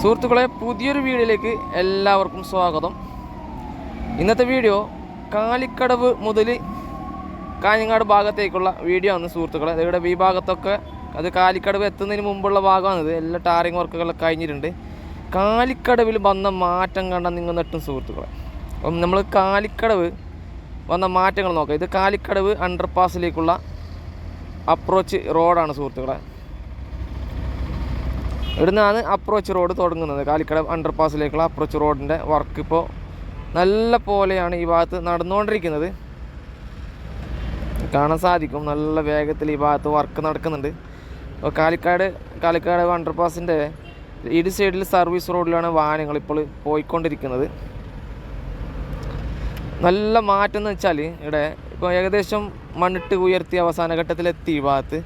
സുഹൃത്തുക്കളെ പുതിയൊരു വീഡിയോയിലേക്ക് എല്ലാവർക്കും സ്വാഗതം. ഇന്നത്തെ വീഡിയോ കാലിക്കടവ് മുതൽ കാഞ്ഞങ്ങാട് ഭാഗത്തേക്കുള്ള വീഡിയോ ആണ് സുഹൃത്തുക്കളെ. ഇവിടെ ഈ ഭാഗത്തൊക്കെ അത് കാലിക്കടവ് എത്തുന്നതിന് മുമ്പുള്ള ഭാഗമാണിത് എല്ലാ ടാറിങ് വർക്കുകളൊക്കെ കഴിഞ്ഞിട്ടുണ്ട്. കാലിക്കടവിൽ വന്ന മാറ്റം കണ്ട നിങ്ങൾ നെട്ടും സുഹൃത്തുക്കളെ. അപ്പം നമ്മൾ കാലിക്കടവ് വന്ന മാറ്റങ്ങൾ നോക്കാം. ഇത് കാലിക്കടവ് അണ്ടർപാസിലേക്കുള്ള അപ്രോച്ച് റോഡാണ് സുഹൃത്തുക്കളെ. ഇവിടുന്നാണ് അപ്രോച്ച് റോഡ് തുടങ്ങുന്നത്. കാലിക്കട അണ്ടർ പാസിലേക്കുള്ള അപ്രോച്ച് റോഡിന്റെ വർക്ക് ഇപ്പോൾ നല്ല പോലെയാണ് ഈ ഭാഗത്ത് നടന്നുകൊണ്ടിരിക്കുന്നത്. കാണാൻ സാധിക്കും. നല്ല വേഗത്തിൽ ഈ ഭാഗത്ത് വർക്ക് നടക്കുന്നുണ്ട്. അപ്പോൾ കാലിക്കാട് കാലിക്കാട് അണ്ടർ പാസിന്റെ ഇരു സൈഡിൽ സർവീസ് റോഡിലാണ് വാഹനങ്ങൾ ഇപ്പോൾ പോയിക്കൊണ്ടിരിക്കുന്നത്. നല്ല മാറ്റം എന്ന് വെച്ചാൽ ഇവിടെ ഇപ്പോൾ ഏകദേശം മണ്ണിട്ട് ഉയർത്തി അവസാന ഘട്ടത്തിലെത്തി ഈ ഭാഗത്ത്.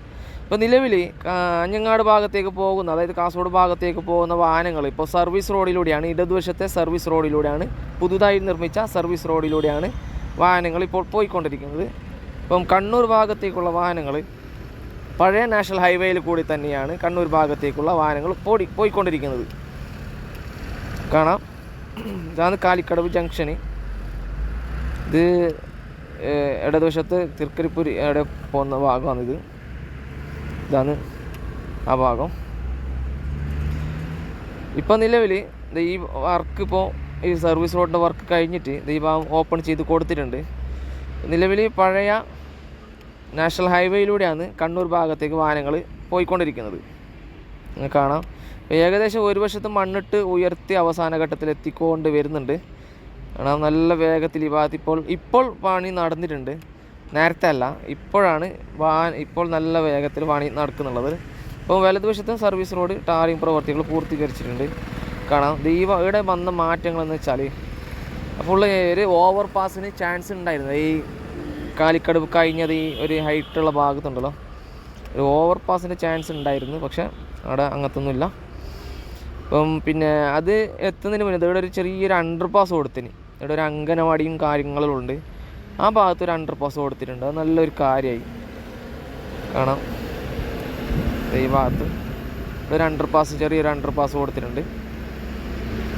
ഇപ്പോൾ നിലവിൽ കാഞ്ഞങ്ങാട് ഭാഗത്തേക്ക് പോകുന്ന അതായത് കാസർഗോഡ് ഭാഗത്തേക്ക് പോകുന്ന വാഹനങ്ങൾ ഇപ്പോൾ സർവീസ് റോഡിലൂടെയാണ് ഇടതുവശത്തെ സർവീസ് റോഡിലൂടെയാണ് പുതുതായി നിർമ്മിച്ച സർവീസ് റോഡിലൂടെയാണ് വാഹനങ്ങൾ ഇപ്പോൾ പോയിക്കൊണ്ടിരിക്കുന്നത്. ഇപ്പം കണ്ണൂർ ഭാഗത്തേക്കുള്ള വാഹനങ്ങൾ പഴയ നാഷണൽ ഹൈവേയിൽ കൂടി തന്നെയാണ് കണ്ണൂർ ഭാഗത്തേക്കുള്ള വാഹനങ്ങൾ പോയി പോയിക്കൊണ്ടിരിക്കുന്നത്. കാണാം. ഇതാണ് കാലിക്കടവ് ജംഗ്ഷന്. ഇത് ഇടതുവശത്ത് തിരുക്കരിപ്പൂർ എവിടെ പോകുന്ന ഭാഗമാണിത്. ഇതാണ് ആ ഭാഗം. ഇപ്പം നിലവിൽ ഈ വർക്ക് ഇപ്പോൾ ഈ സർവീസ് റോഡിന്റെ വർക്ക് കഴിഞ്ഞിട്ട് ഈ ഭാഗം ഓപ്പൺ ചെയ്ത് കൊടുത്തിട്ടുണ്ട്. നിലവിൽ പഴയ നാഷണൽ ഹൈവേയിലൂടെയാണ് കണ്ണൂർ ഭാഗത്തേക്ക് വാഹനങ്ങൾ പോയിക്കൊണ്ടിരിക്കുന്നത്. കാണാം. ഏകദേശം ഒരു വശത്ത് മണ്ണിട്ട് ഉയർത്തി അവസാന ഘട്ടത്തിൽ എത്തിക്കൊണ്ട് വരുന്നുണ്ട്. കാണാം നല്ല വേഗത്തിൽ ഈ ഭാഗത്ത് ഇപ്പോൾ ഇപ്പോൾ പണി നടന്നിട്ടുണ്ട്. നേരത്തെ അല്ല ഇപ്പോഴാണ് വാ ഇപ്പോൾ നല്ല വേഗത്തിൽ വാണി നടക്കുന്നുള്ളത്. ഇപ്പോൾ വലതുവശത്തെ സർവീസ് റോഡ് ടാറിംഗ് പ്രവർത്തികൾ പൂർത്തീകരിച്ചിട്ടുണ്ട്. കാണാം. ദൈവ ഇവിടെ വന്ന മാറ്റങ്ങളെന്ന് വെച്ചാൽ ഫുള്ള് ഒരു ഓവർ പാസിന് ചാൻസ് ഉണ്ടായിരുന്നു. ഈ കാലിക്കടവ് കഴിഞ്ഞത് ഈ ഒരു ഹൈറ്റുള്ള ഭാഗത്തുണ്ടല്ലോ. ഒരു ഓവർ പാസിന്റെ ചാൻസ് ഉണ്ടായിരുന്നു പക്ഷേ അവിടെ അങ്ങനത്തൊന്നുമില്ല അപ്പം പിന്നെ അത് എത്തുന്നതിന് മുന്നേ ഇവിടെ ഒരു ചെറിയൊരു അണ്ടർ പാസ് കൊടുത്തിന്. ഇവിടെ ഒരു അംഗനവാടിയും കാര്യങ്ങളും ഉണ്ട്. ആ ഭാഗത്ത് ഒരു അണ്ടർ പാസ് കൊടുത്തിട്ടുണ്ട്. അത് നല്ലൊരു കാര്യമായി. കാണാം. ഈ ഭാഗത്ത്. ഒരു അണ്ടർ പാസ് ചെറിയൊരു അണ്ടർ പാസ് കൊടുത്തിട്ടുണ്ട്.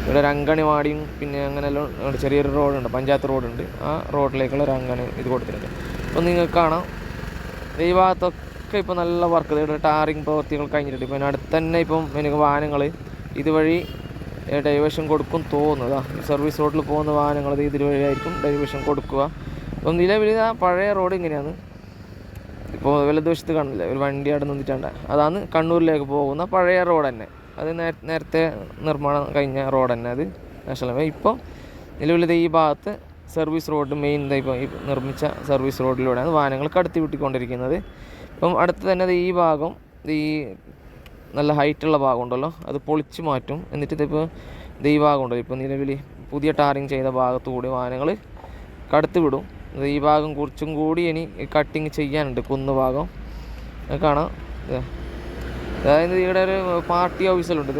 ഇവിടെ ഒരു അങ്കണിവാടിയും പിന്നെ അങ്ങനെയെല്ലാം. ചെറിയൊരു റോഡുണ്ട് പഞ്ചായത്ത് റോഡുണ്ട് ആ റോഡിലേക്കുള്ള ഒരു അങ്കണി ഇത് കൊടുത്തിട്ടുണ്ട്. അപ്പോൾ നിങ്ങൾക്ക് കാണാം. ഈ ഭാഗത്തൊക്കെ ഇപ്പോൾ നല്ല വർക്ക് ഇവിടെ ടാറിങ് പ്രവർത്തികൾ കഴിഞ്ഞിട്ടുണ്ട്. ഇപ്പം അടുത്ത് തന്നെ ഇപ്പം എനിക്ക് വാഹനങ്ങൾ ഇതുവഴി ഡൈവേഷൻ കൊടുക്കും തോന്നുന്നതാ സർവീസ് റോഡിൽ പോകുന്ന വാഹനങ്ങൾ ഇത് ഇതുവഴിയായിരിക്കും ഡൈവേഷൻ കൊടുക്കുക. അപ്പം നിലവിൽ ആ പഴയ റോഡ് ഇങ്ങനെയാണ് ഇപ്പോൾ വലതുവശത്ത് കാണില്ല ഒരു വണ്ടി അവിടെ നിന്നിട്ടുണ്ട്. അതാണ് കണ്ണൂരിലേക്ക് പോകുന്ന പഴയ റോഡ് തന്നെ. അത് നേരത്തെ നിർമ്മാണം കഴിഞ്ഞ റോഡ് തന്നെ അത്. നാഷണൽ ഹൈവേ ഇപ്പം നിലവിലത് ഈ ഭാഗത്ത് സർവീസ് റോഡ് മെയിൻ ഇപ്പോൾ നിർമ്മിച്ച സർവീസ് റോഡിലൂടെയാണ് വാഹനങ്ങൾ കടത്തി വിട്ടിക്കൊണ്ടിരിക്കുന്നത്. ഇപ്പം അടുത്ത് തന്നെ ഈ ഭാഗം ഈ നല്ല ഹൈറ്റുള്ള ഭാഗം ഉണ്ടല്ലോ അത് പൊളിച്ച് മാറ്റും. എന്നിട്ട് ഇതിപ്പോൾ ദേ ഈ ഭാഗം ഉണ്ടല്ലോ. ഇപ്പോൾ നിലവിൽ പുതിയ ടാറിങ് ചെയ്ത ഭാഗത്തുകൂടി വാഹനങ്ങൾ കടത്തി വിടും. ഇത് ഈ ഭാഗം കുറച്ചും കൂടി ഇനി കട്ടിങ് ചെയ്യാനുണ്ട് കുന്ന് ഭാഗം. കാണാം. അതായത് ഇവിടെ ഒരു പാർട്ടി ഓഫീസിലുണ്ട്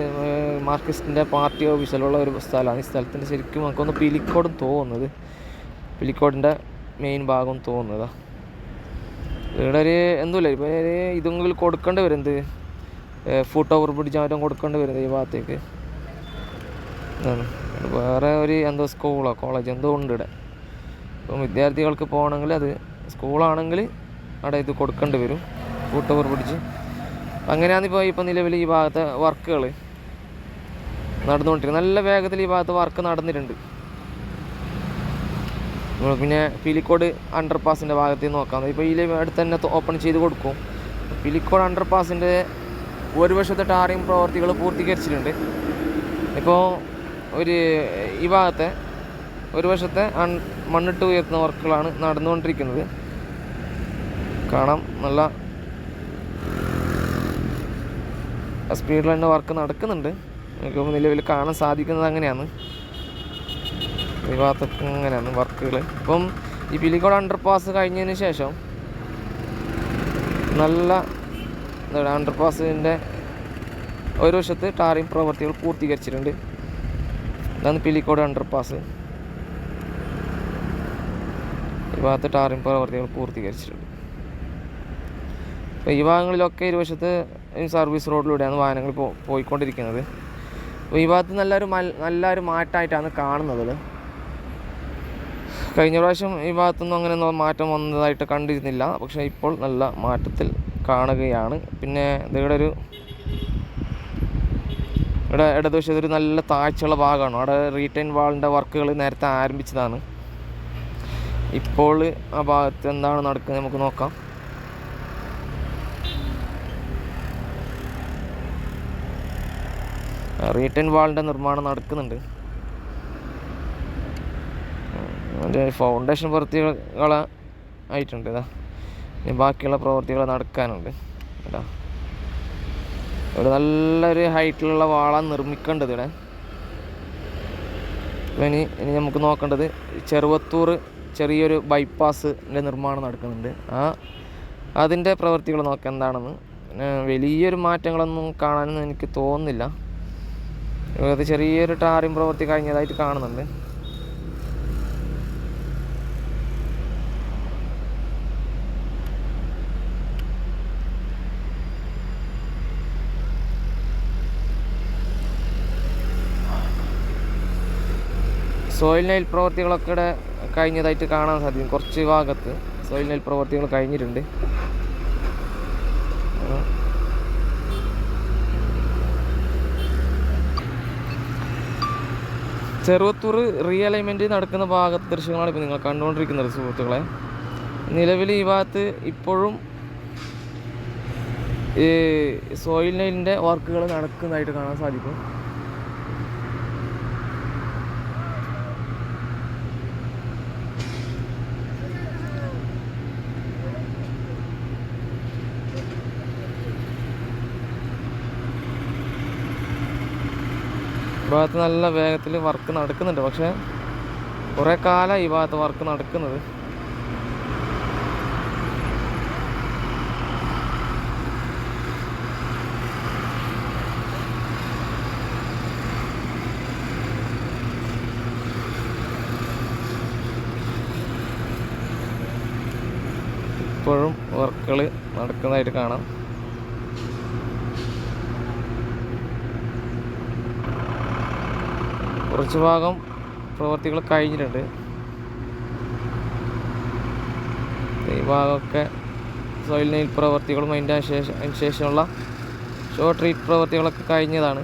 മാർക്കിസ്റ്റിന്റെ പാർട്ടി ഓഫീസിലുള്ള ഒരു സ്ഥലമാണ്. ഈ സ്ഥലത്തിന്റെ ശരിക്കും നമുക്കൊന്ന് പിലിക്കോടും തോന്നുന്നത്. പിലിക്കോടിന്റെ മെയിൻ ഭാഗം തോന്നുന്നതാണ് ഇവിടെ ഒരു എന്തുമില്ല ഇപ്പോൾ ഒരു ഇതെങ്കിലും കൊടുക്കേണ്ടി വരും എന്ത് ഓവർ മാറ്റം കൊടുക്കേണ്ടി വരുന്നത് ഈ ഭാഗത്തേക്ക്. വേറെ ഒരു എന്തോ സ്കൂളോ കോളേജ് എന്തോ ഉണ്ട് ഇവിടെ. ഇപ്പം വിദ്യാർത്ഥികൾക്ക് പോകണമെങ്കിൽ അത് സ്കൂളാണെങ്കിൽ അവിടെ ഇത് കൊടുക്കേണ്ടി വരും കൂട്ടവർ പിടിച്ച്. അങ്ങനെയാണ് ഇപ്പോൾ ഇപ്പം നിലവിൽ ഈ ഭാഗത്തെ വർക്കുകൾ നടന്നുകൊണ്ടിരിക്കുന്നത് നല്ല വേഗത്തിൽ ഈ ഭാഗത്ത് വർക്ക് നടന്നിട്ടുണ്ട്. നമ്മൾ പിന്നെ പിലിക്കോട് അണ്ടർ പാസിന്റെ ഭാഗത്ത് നോക്കാം. ഇപ്പോൾ ഈ അടുത്ത് തന്നെ ഓപ്പൺ ചെയ്ത് കൊടുക്കും. പിലിക്കോട് അണ്ടർ പാസിന്റെ ഒരു വശത്തെ ടാറിങ് പ്രവർത്തികൾ പൂർത്തീകരിച്ചിട്ടുണ്ട്. ഇപ്പോൾ ഒരു ഈ ഭാഗത്തെ ഒരു വശത്തെ മണ്ണിട്ട് ഉയർത്തുന്ന വർക്കുകളാണ് നടന്നുകൊണ്ടിരിക്കുന്നത്. കാണാം നല്ല സ്പീഡിൽ തന്നെ വർക്ക് നടക്കുന്നുണ്ട്. നമുക്ക് നിലവിൽ കാണാൻ സാധിക്കുന്നത് അങ്ങനെയാണ്. ഈ ഭാഗത്തൊക്കെ അങ്ങനെയാണ് വർക്കുകൾ ഇപ്പം ഈ പിലിക്കോട് അണ്ടർ പാസ് കഴിഞ്ഞതിന് ശേഷം നല്ല എന്താണ് അണ്ടർ പാസിന്റെ ഒരു വശത്ത് ടാറിങ് പ്രവൃത്തികൾ പൂർത്തീകരിച്ചിട്ടുണ്ട്. ഇതാണ് പിലിക്കോട് അണ്ടർ പാസ് ഈ ഭാഗത്ത് ടാറിംഗ് പ്രവർത്തികൾ പൂർത്തീകരിച്ചിട്ടുണ്ട്. അപ്പോൾ ഈ ഭാഗങ്ങളിലൊക്കെ ഇരുവശത്ത് സർവീസ് റോഡിലൂടെയാണ് വാഹനങ്ങൾ പോ പോയിക്കൊണ്ടിരിക്കുന്നത്. അപ്പോൾ ഈ ഭാഗത്ത് നല്ലൊരു നല്ലൊരു മാറ്റമായിട്ടാണ് കാണുന്നത്. കഴിഞ്ഞ പ്രാവശ്യം ഈ ഭാഗത്തുനിന്നും അങ്ങനെ മാറ്റം വന്നതായിട്ട് കണ്ടിരുന്നില്ല. പക്ഷേ ഇപ്പോൾ നല്ല മാറ്റത്തിൽ കാണുകയാണ്. പിന്നെ ഇതിവിടെ ഒരു ഇവിടെ ഇടതുവശത്തൊരു നല്ല താഴ്ചയുള്ള ഭാഗമാണ്. അവിടെ റീറ്റൈൻ വാളിന്റെ വർക്കുകൾ നേരത്തെ ആരംഭിച്ചതാണ്. ഇപ്പോൾ ആ ഭാഗത്ത് എന്താണ് നടക്കുന്നത് നമുക്ക് നോക്കാം. റീറ്റൈൻ വാളിന്റെ നിർമ്മാണം നടക്കുന്നുണ്ട്. ഫൗണ്ടേഷൻ പ്രവൃത്തികൾ ആയിട്ടുണ്ട് ഇതാ. ഇനി ബാക്കിയുള്ള പ്രവൃത്തികൾ നടക്കാനുണ്ട്. കേട്ടോ ഒരു നല്ലൊരു ഹൈറ്റിലുള്ള വാളാണ് നിർമ്മിക്കേണ്ടത് ഇവിടെ. ഇനി ഇനി നമുക്ക് നോക്കേണ്ടത് ചെറുവത്തൂർ ചെറിയൊരു ബൈപ്പാസിന്റെ നിർമ്മാണം നടക്കുന്നുണ്ട്. ആ അതിന്റെ പ്രവൃത്തികൾ നോക്കാം എന്താണെന്ന് വലിയൊരു മാറ്റങ്ങളൊന്നും കാണാനൊന്നും എനിക്ക് തോന്നുന്നില്ല. അത് ചെറിയൊരു ടാറിങ് പ്രവൃത്തി കഴിഞ്ഞതായിട്ട് കാണുന്നുണ്ട്. സോയിൽ നെയിൽ പ്രവർത്തികളൊക്കെ ഇവിടെ കഴിഞ്ഞതായിട്ട് കാണാൻ സാധിക്കും. കുറച്ച് ഭാഗത്ത് സോയിൽ നെയിൽ പ്രവർത്തികൾ കഴിഞ്ഞിട്ടുണ്ട്. ചെറുവത്തൂർ റീഅലൈൻമെന്റ് നടക്കുന്ന ഭാഗത്ത് ദൃശ്യങ്ങളാണ് ഇപ്പോൾ നിങ്ങൾ കണ്ടുകൊണ്ടിരിക്കുന്നത് സുഹൃത്തുക്കളെ. നിലവിൽ ഈ ഭാഗത്ത് ഇപ്പോഴും ഈ സോയിൽ നെയിലിന്റെ വർക്കുകൾ നടക്കുന്നതായിട്ട് കാണാൻ സാധിക്കും. ഭാഗത്ത് നല്ല വേഗത്തിൽ വർക്ക് നടക്കുന്നുണ്ട്. പക്ഷേ കുറേ കാലം ഈ ഭാഗത്ത് വർക്ക് നടക്കുന്നത്. ഇപ്പോഴും വർക്കുകൾ നടക്കുന്നതായിട്ട് കാണാം. കുറച്ച് ഭാഗം പ്രവർത്തികൾ കഴിഞ്ഞിട്ടുണ്ട്. ഈ ഭാഗമൊക്കെ സോയിൽ നെയിൽ പ്രവർത്തികളും അതിന്റെ ശേഷം അതിന് ശേഷമുള്ള ഷോർട്ട് ട്രീറ്റ് പ്രവർത്തികളൊക്കെ കഴിഞ്ഞതാണ്.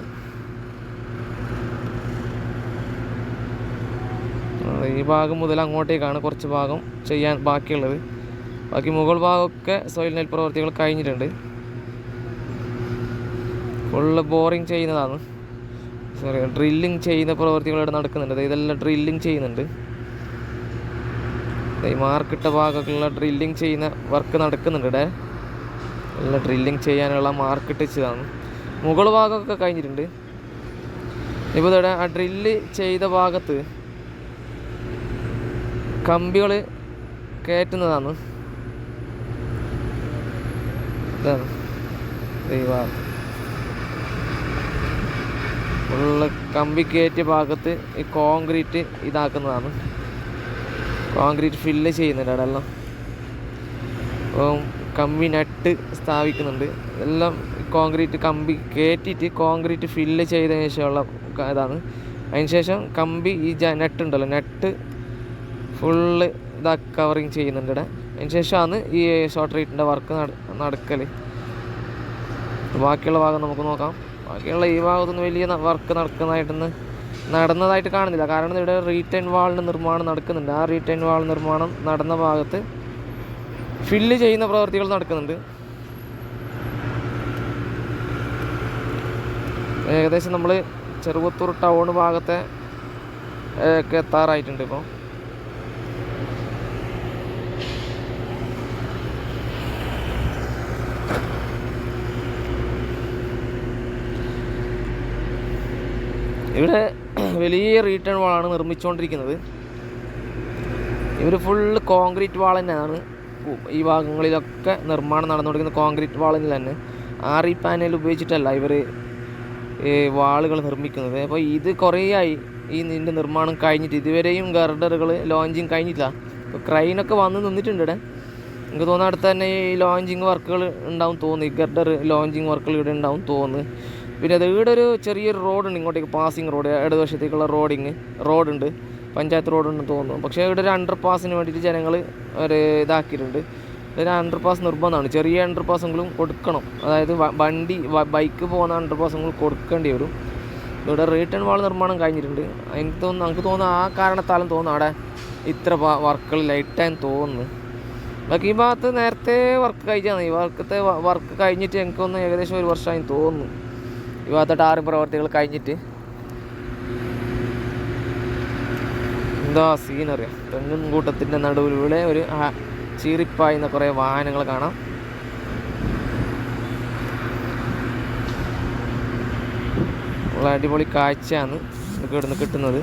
ഈ ഭാഗം മുതൽ അങ്ങോട്ടേക്കാണ് കുറച്ച് ഭാഗം ചെയ്യാൻ ബാക്കിയുള്ളത്. ബാക്കി മുകൾ ഭാഗമൊക്കെ സോയിൽ നെൽ പ്രവർത്തികൾ കഴിഞ്ഞിട്ടുണ്ട്. ഫുള്ള് ബോറിങ് ചെയ്യുന്നതാണ്. സോറി ഡ്രില്ലിങ് ചെയ്യുന്ന പ്രവർത്തികൾ ഇവിടെ നടക്കുന്നുണ്ട്. ഇതെല്ലാം ഡ്രില്ലിങ് ചെയ്യുന്നുണ്ട്. ഈ മാർക്കിട്ട ഭാഗത്തുള്ള ഡ്രില്ലിങ് ചെയ്യുന്ന വർക്ക് നടക്കുന്നുണ്ട് ഇവിടെ. എല്ലാം ഡ്രില്ലിങ് ചെയ്യാനുള്ള മാർക്കിട്ട് വെച്ചതാണ് മുകൾ ഭാഗമൊക്കെ കഴിഞ്ഞിട്ടുണ്ട്. ഇപ്പോൾ ഇവിടെ ആ ഡ്രില്ല് ചെയ്ത ഭാഗത്ത് കമ്പികൾ കയറ്റുന്നതാണ്. ഇതാണ് ദേ ഫുള്ള് കമ്പി കയറ്റിയ ഭാഗത്ത് ഈ കോൺക്രീറ്റ് ഇതാക്കുന്നതാണ്. കോൺക്രീറ്റ് ഫില്ല് ചെയ്യുന്നുണ്ട് അവിടെ എല്ലാം. അപ്പം കമ്പി നട്ട് സ്ഥാപിക്കുന്നുണ്ട്. എല്ലാം കോൺക്രീറ്റ് കമ്പി കയറ്റിയിട്ട് കോൺക്രീറ്റ് ഫില്ല് ചെയ്തതിന് ശേഷമുള്ള ഇതാണ്. അതിന് ശേഷം കമ്പി ഈ ജ നട്ട് ഉണ്ടല്ലോ നെട്ട് ഫുള്ള് ഇതാ കവറിങ് ചെയ്യുന്നുണ്ട് ഇവിടെ. അതിന് ശേഷമാണ് ഈ ഷോർട്ട് റേറ്റിന്റെ വർക്ക് നടക്കൽ ബാക്കിയുള്ള ഭാഗം നമുക്ക് നോക്കാം. ബാക്കിയുള്ള ഈ ഭാഗത്തൊന്നും വലിയ വർക്ക് നടക്കുന്നതായിട്ടൊന്ന് നടന്നതായിട്ട് കാണുന്നില്ല. കാരണം ഇവിടെ റീറ്റേൺ വാളിന്റെ നിർമ്മാണം നടക്കുന്നുണ്ട്. ആ റീറ്റേൺ വാൾ നിർമ്മാണം നടന്ന ഭാഗത്ത് ഫില്ല് ചെയ്യുന്ന പ്രവൃത്തികൾ നടക്കുന്നുണ്ട്. ഏകദേശം നമ്മൾ ചെറുവത്തൂർ ടൗൺ ഭാഗത്തെ ഒക്കെ എത്താറായിട്ടുണ്ട് ഇപ്പോൾ ഇവിടെ വലിയ റീട്ടേൺ വാളാണ് നിർമ്മിച്ചുകൊണ്ടിരിക്കുന്നത് ഇവർ ഫുള്ള് കോൺക്രീറ്റ് വാൾ തന്നെയാണ്. ഈ ഭാഗങ്ങളിലൊക്കെ നിർമ്മാണം നടന്നുകൊണ്ടിരിക്കുന്ന കോൺക്രീറ്റ് വാളിൽ തന്നെ. ആർ ആറി പാനൽ ഉപയോഗിച്ചിട്ടല്ല ഇവർ ഈ വാളുകൾ നിർമ്മിക്കുന്നത്. അപ്പോൾ ഇത് കുറേയായി ഈ ഇതിന്റെ നിർമ്മാണം കഴിഞ്ഞിട്ട്. ഇതുവരെയും ഗർഡറുകൾ ലോഞ്ചിങ് കഴിഞ്ഞിട്ടില്ല. ഇപ്പോൾ ക്രൈനൊക്കെ വന്ന് നിന്നിട്ടുണ്ട് ഇവിടെ. എനിക്ക് തോന്നുന്ന അടുത്ത് തന്നെ ഈ ലോഞ്ചിങ് വർക്കുകൾ ഉണ്ടാവും തോന്നി ഈ ഗർഡർ ലോഞ്ചിങ് വർക്കുകൾ ഇവിടെ ഉണ്ടാവും തോന്നുന്നു. പിന്നെ അത് ഇവിടെ ഒരു ചെറിയൊരു റോഡുണ്ട് ഇങ്ങോട്ടേക്ക് പാസിങ് റോഡ് ഇടതുവശത്തേക്കുള്ള റോഡിങ് റോഡുണ്ട് പഞ്ചായത്ത് റോഡുണ്ടെന്ന് തോന്നുന്നു. പക്ഷേ ഇവിടെ ഒരു അണ്ടർ പാസിന് വേണ്ടിയിട്ട് ജനങ്ങൾ ഒരു ഇതാക്കിയിട്ടുണ്ട്. ഒരു അണ്ടർ പാസ് നിർബന്ധമാണ്. ചെറിയ അണ്ടർ പാസെങ്കിലും കൊടുക്കണം. അതായത് വണ്ടി ബൈക്ക് പോകുന്ന അണ്ടർ പാസെങ്കിലും കൊടുക്കേണ്ടി വരും. ഇവിടെ റീട്ടേൺ വാൾ നിർമ്മാണം കഴിഞ്ഞിട്ടുണ്ട്. എനിക്ക് തോന്നുന്നു നമുക്ക് തോന്നുന്നു ആ കാരണത്താലും തോന്നുന്നു അവിടെ ഇത്ര വർക്കുകൾ ലൈറ്റായെന്ന് തോന്നുന്നു. ബാക്കി ഈ ഭാഗത്ത് നേരത്തെ വർക്ക് കഴിച്ചാണ് ഈ വർക്കത്തെ വർക്ക് കഴിഞ്ഞിട്ട് എനിക്കൊന്ന് ഏകദേശം ഒരു വർഷമായി തോന്നുന്നു. ഈ ഭാഗത്തെ ടാറിങ് പ്രവർത്തികൾ കഴിഞ്ഞിട്ട്. എന്താ സീനറി തെങ്ങും കൂട്ടത്തിന്റെ നടുവിലൂടെ ഒരു ചീറിപ്പായുന്ന കുറേ വാഹനങ്ങൾ കാണാം. ഉള്ള അടിപൊളി കാഴ്ചയാണ് നമുക്ക് ഇവിടുന്ന് കിട്ടുന്നത്.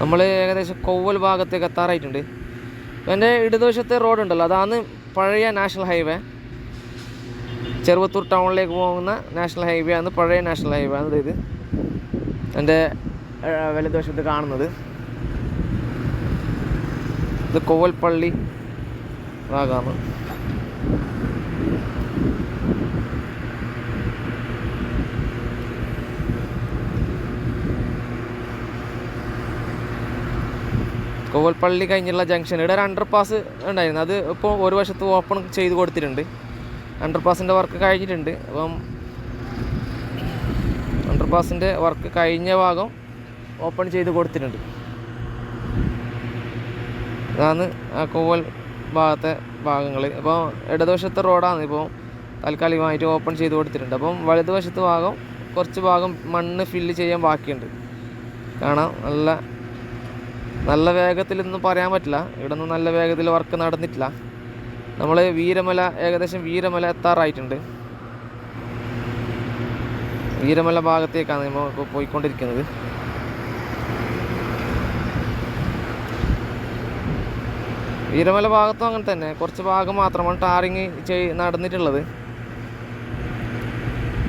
നമ്മൾ ഏകദേശം കൊവ്വൽ ഭാഗത്തേക്ക് എത്താറായിട്ടുണ്ട്. എന്റെ ഇടതുവശത്തെ റോഡ് ഉണ്ടല്ലോ അതാണ് പഴയ നാഷണൽ ഹൈവേ. ചെറുവത്തൂർ ടൗണിലേക്ക് പോകുന്ന നാഷണൽ ഹൈവേ ആണ് പഴയ നാഷണൽ ഹൈവേ ആണ് ഇത്. എന്റെ വലതുവശത്ത് കാണുന്നത്. ഇത് കോവൽപ്പള്ളി ഭാഗമാണ്. കോവൽപ്പള്ളി കഴിഞ്ഞുള്ള ജംഗ്ഷൻ ഇവിടെ ഒരു അണ്ടർ പാസ് ഉണ്ടായിരുന്നു. അത് ഇപ്പോൾ ഒരു വശത്ത് ഓപ്പൺ ചെയ്ത് കൊടുത്തിട്ടുണ്ട്. അണ്ടർ പാസിന്റെ വർക്ക് കഴിഞ്ഞിട്ടുണ്ട്. അപ്പം അണ്ടർ പാസിന്റെ വർക്ക് കഴിഞ്ഞ ഭാഗം ഓപ്പൺ ചെയ്ത് കൊടുത്തിട്ടുണ്ട്. ഇതാണ് ആ കോവൽ ഭാഗത്തെ ഭാഗങ്ങൾ. ഇപ്പോൾ ഇടതുവശത്തെ റോഡാണ് ഇപ്പോൾ താൽക്കാലികമായിട്ട് ഓപ്പൺ ചെയ്ത് കൊടുത്തിട്ടുണ്ട്. അപ്പം വലതുവശത്ത് ഭാഗം കുറച്ച് ഭാഗം മണ്ണ് ഫില്ല് ചെയ്യാൻ ബാക്കിയുണ്ട്. കാണാം. നല്ല നല്ല വേഗത്തിലൊന്നും പറയാൻ പറ്റില്ല. ഇവിടെ നിന്ന് നല്ല വേഗത്തിൽ വർക്ക് നടന്നിട്ടില്ല. നമ്മൾ വീരമല ഏകദേശം വീരമല എത്താറായിട്ടുണ്ട്. വീരമല ഭാഗത്തേക്കാണ് നമ്മൾ പോയിക്കൊണ്ടിരിക്കുന്നത്. വീരമല ഭാഗത്തും അങ്ങനെ തന്നെ. കുറച്ച് ഭാഗം മാത്രമാണ് ടാറിങ് ചെയ് നടന്നിട്ടുള്ളത്.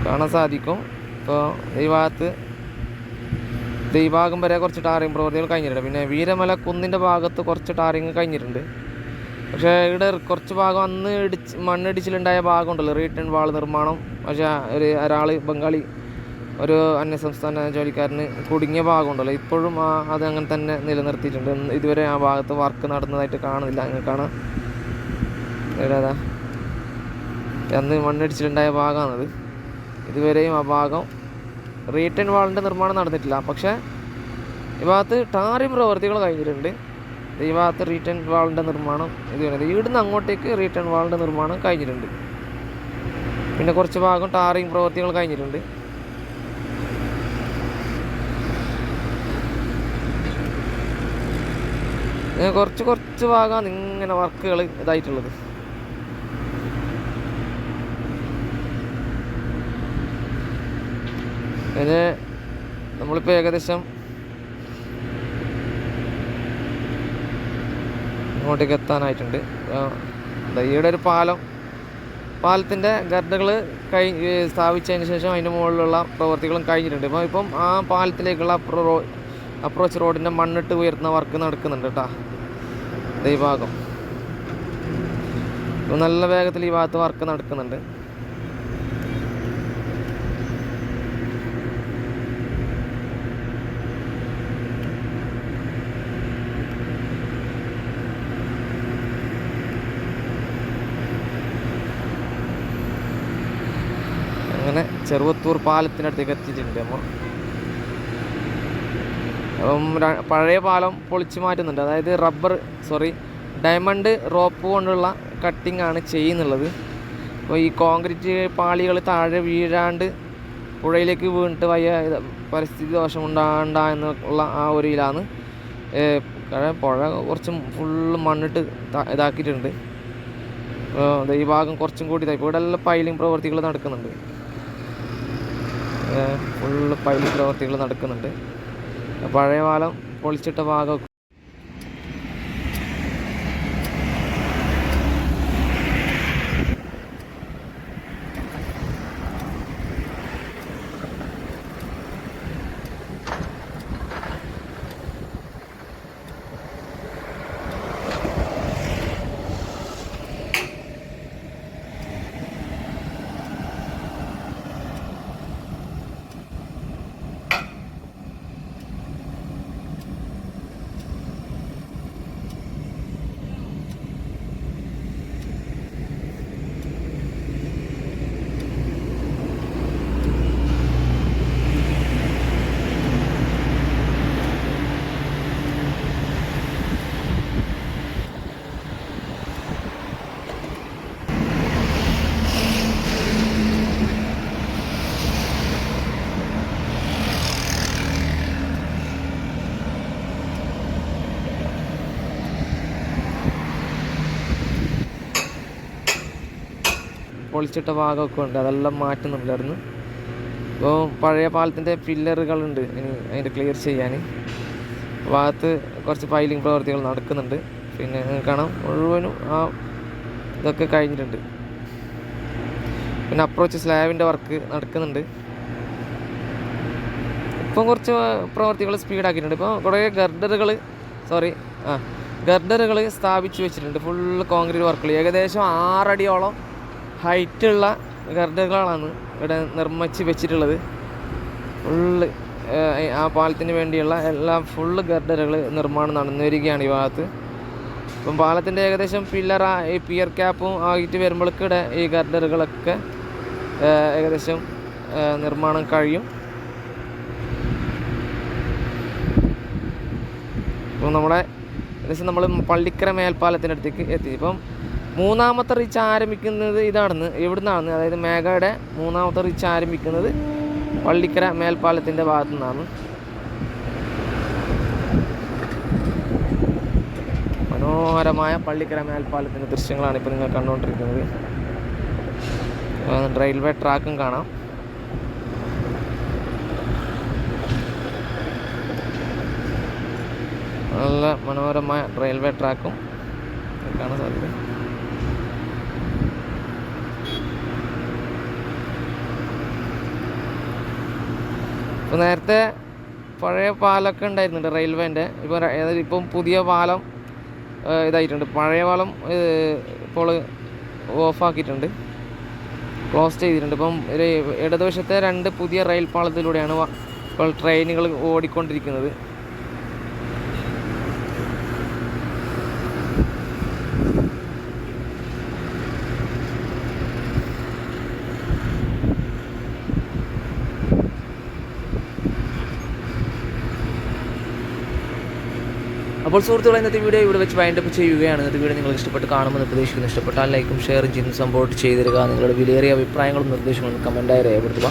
കാണാൻ സാധിക്കും. ഇപ്പോൾ ഈ ഭാഗത്ത് ഈ ഭാഗം വരെ കുറച്ച് ടാറിങ് പ്രവൃത്തികൾ കഴിഞ്ഞിട്ടുണ്ട്. പിന്നെ വീരമല കുന്നിന്റെ ഭാഗത്ത് കുറച്ച് ടാറിങ് കഴിഞ്ഞിട്ടുണ്ട്. പക്ഷേ ഇവിടെ കുറച്ച് ഭാഗം അന്ന് ഇടിച്ച് മണ്ണിടിച്ചിലുണ്ടായ ഭാഗമുണ്ടല്ലോ. റീട്ടേൺ വാൾ നിർമ്മാണം. പക്ഷേ ഒരു ഒരാൾ ബംഗാളി ഒരു അന്യസംസ്ഥാന ജോലിക്കാരന് കുടുങ്ങിയ ഭാഗമുണ്ടല്ലോ. ഇപ്പോഴും ആ അത് അങ്ങനെ തന്നെ നിലനിർത്തിയിട്ടുണ്ട്. ഇതുവരെ ആ ഭാഗത്ത് വർക്ക് നടന്നതായിട്ട് കാണുന്നില്ല. അങ്ങനെ കാണാം. അന്ന് മണ്ണിടിച്ചിലുണ്ടായ ഭാഗമാണത്. ഇതുവരെയും ആ ഭാഗം റീട്ടേൺ വാളിന്റെ നിർമ്മാണം നടന്നിട്ടില്ല. പക്ഷേ ഈ ഭാഗത്ത് ടാറിങ് പ്രവൃത്തികൾ കഴിഞ്ഞിട്ടുണ്ട്. ഈ ഭാഗത്ത് റീട്ടേൺ വാളിന്റെ നിർമ്മാണം ഇത് വരുന്നത് ഇവിടുന്ന് അങ്ങോട്ടേക്ക് റീട്ടേൺ വാളിന്റെ നിർമ്മാണം കഴിഞ്ഞിട്ടുണ്ട്. പിന്നെ കുറച്ച് ഭാഗം ടാറിങ് പ്രവൃത്തികൾ കഴിഞ്ഞിട്ടുണ്ട്. കുറച്ച് കുറച്ച് ഭാഗമാണ് ഇങ്ങനെ വർക്കുകൾ ഇതായിട്ടുള്ളത്. പിന്നെ നമ്മളിപ്പോൾ ഏകദേശം ഇങ്ങോട്ടേക്ക് എത്താനായിട്ടുണ്ട്. ഈയുടെ ഒരു പാലം പാലത്തിന്റെ ഗർഡകൾ കഴി സ്ഥാപിച്ചതിന് ശേഷം അതിന്റെ മുകളിലുള്ള പ്രവൃത്തികളും കഴിഞ്ഞിട്ടുണ്ട്. ഇപ്പം ഇപ്പം ആ പാലത്തിലേക്കുള്ള അപ്രോ അപ്രോച്ച് റോഡിന്റെ മണ്ണിട്ട് ഉയർത്തുന്ന വർക്ക് നടക്കുന്നുണ്ട് കേട്ടോ ഈ ഭാഗം നല്ല വേഗത്തിൽ ഈ ഭാഗത്ത് വർക്ക് നടക്കുന്നുണ്ട്. അങ്ങനെ ചെറുവത്തൂർ പാലത്തിനടുത്തേക്ക് എത്തിയിട്ടുണ്ട്. നമ്മൾ അപ്പം പഴയ പാലം പൊളിച്ച് മാറ്റുന്നുണ്ട്. അതായത് റബ്ബർ സോറി ഡയമണ്ട് റോപ്പ് കൊണ്ടുള്ള കട്ടിംഗ് ആണ് ചെയ്യുന്നുള്ളത്. അപ്പോൾ ഈ കോൺക്രീറ്റ് പാളികൾ താഴെ വീഴാണ്ട് പുഴയിലേക്ക് വീണിട്ട് വയ്യ പരിസ്ഥിതി ദോഷം ഉണ്ടാകണ്ട എന്നുള്ള ആ ഒരു ഇതിലാണ് പുഴ കുറച്ച് ഫുള്ള് മണ്ണിട്ട് ഇതാക്കിയിട്ടുണ്ട്. ഈ ഭാഗം കുറച്ചും കൂടി ഇതായി. ഇവിടെ എല്ലാം പൈലിംഗ് പ്രവർത്തികൾ നടക്കുന്നുണ്ട്. ഫുള്ള് പൈലിംഗ് പ്രവർത്തികൾ നടക്കുന്നുണ്ട്. പഴയ പാലം പൊളിച്ചിട്ട ഭാഗം പൊളിച്ചിട്ട ഭാഗമൊക്കെ ഉണ്ട്. അതെല്ലാം മാറ്റുന്നുണ്ടായിരുന്നു. ഇപ്പോൾ പഴയ പാലത്തിന്റെ പില്ലറുകളുണ്ട് ഇനി അതിന്റെ ക്ലിയർ ചെയ്യാൻ. ഭാഗത്ത് കുറച്ച് പൈലിംഗ് പ്രവർത്തികൾ നടക്കുന്നുണ്ട്. പിന്നെ കാണാം മുഴുവനും ആ ഇതൊക്കെ കഴിഞ്ഞിട്ടുണ്ട്. പിന്നെ അപ്രോച്ച് സ്ലാബിന്റെ വർക്ക് നടക്കുന്നുണ്ട്. ഇപ്പം കുറച്ച് പ്രവർത്തികൾ സ്പീഡാക്കിയിട്ടുണ്ട് ഇപ്പോൾ കുറേ ഗർഡറുകൾ സോറി ആ ഗർഡറുകൾ സ്ഥാപിച്ച് വെച്ചിട്ടുണ്ട്. ഫുൾ കോൺക്രീറ്റ് വർക്കുകൾ ഏകദേശം ആറടിയോളം ഹൈറ്റുള്ള ഗർഡറുകളാണ് ഇവിടെ നിർമ്മിച്ച് വെച്ചിട്ടുള്ളത്. ഫുള്ള് ആ പാലത്തിന് വേണ്ടിയുള്ള എല്ലാം ഫുള്ള് ഗർഡറുകൾ നിർമ്മാണം നടന്നു വരികയാണ് ഈ ഭാഗത്ത്. അപ്പം പാലത്തിന്റെ ഏകദേശം പില്ലർ ഈ പിയർ ക്യാപ്പും ആയിട്ട് വരുമ്പോഴേക്കിടെ ഈ ഗർഡറുകളൊക്കെ ഏകദേശം നിർമ്മാണം കഴിയും. അപ്പോൾ നമ്മുടെ ഏകദേശം നമ്മൾ പള്ളിക്കര മേൽപ്പാലത്തിന്റെ അടുത്തേക്ക് എത്തി. ഇപ്പം മൂന്നാമത്തെ റീച്ച് ആരംഭിക്കുന്നത് ഇതാണെന്ന് എവിടുന്നാണ് അതായത് മേഘയുടെ മൂന്നാമത്തെ റീച്ച് ആരംഭിക്കുന്നത് പള്ളിക്കര മേൽപ്പാലത്തിന്റെ ഭാഗത്തു നിന്നാണ് മനോഹരമായ പള്ളിക്കര മേൽപ്പാലത്തിന്റെ ദൃശ്യങ്ങളാണ് ഇപ്പോൾ നിങ്ങൾ കണ്ടുകൊണ്ടിരിക്കുന്നത്. റെയിൽവേ ട്രാക്കും കാണാം. നല്ല മനോഹരമായ റെയിൽവേ ട്രാക്കും കാണാൻ സാധിക്കും. ഇപ്പോൾ നേരത്തെ പഴയ പാലമൊക്കെ ഉണ്ടായിരുന്നുണ്ട് റെയിൽവേന്റെ. ഇപ്പോൾ ഇപ്പം പുതിയ പാലം ഇതായിട്ടുണ്ട്. പഴയ പാലം ഇപ്പോൾ ഓഫാക്കിയിട്ടുണ്ട്. ക്ലോസ് ചെയ്തിട്ടുണ്ട്. ഇപ്പം ഒരു ഇടതുവശത്തെ രണ്ട് പുതിയ റെയിൽ പാളത്തിലൂടെയാണ് ഇപ്പോൾ ട്രെയിനുകൾ ഓടിക്കൊണ്ടിരിക്കുന്നത്. അപ്പോൾ സുഹൃത്തുക്കളെ ഇന്നത്തെ വീഡിയോ ഇവിടെ വെച്ച് വൈൻഡപ്പ് ചെയ്യുകയാണ്. ഇന്നത്തെ വീഡിയോ നിങ്ങൾ ഇഷ്ടപ്പെട്ട് കാണുമെന്ന് പ്രതീക്ഷിക്കുന്നു. ഇഷ്ടപ്പെട്ടാൽ ലൈക്കും ഷെയറും ചെയ്തും സപ്പോർട്ട് ചെയ്ത് തരിക നിങ്ങളുടെ വിലയേറിയ അഭിപ്രായങ്ങളും നിർദ്ദേശങ്ങളും കമന്റായി രേഖപ്പെടുത്തുക.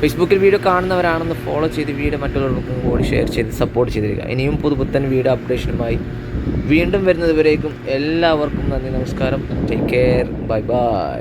ഫേസ്ബുക്കിൽ വീഡിയോ കാണുന്നവരാണെന്ന് ഫോളോ ചെയ്ത് വീഡിയോ മറ്റുള്ളവർക്കും കൂടി ഷെയർ ചെയ്ത് സപ്പോർട്ട് ചെയ്തിരിക്കുക. തരിക ഇനിയും പുതുപുത്തൻ വീഡിയോ അപ്ഡേഷനുമായി വീണ്ടും വരുന്നതുവരേക്കും എല്ലാവർക്കും നന്ദി നമസ്കാരം. Take care bye bye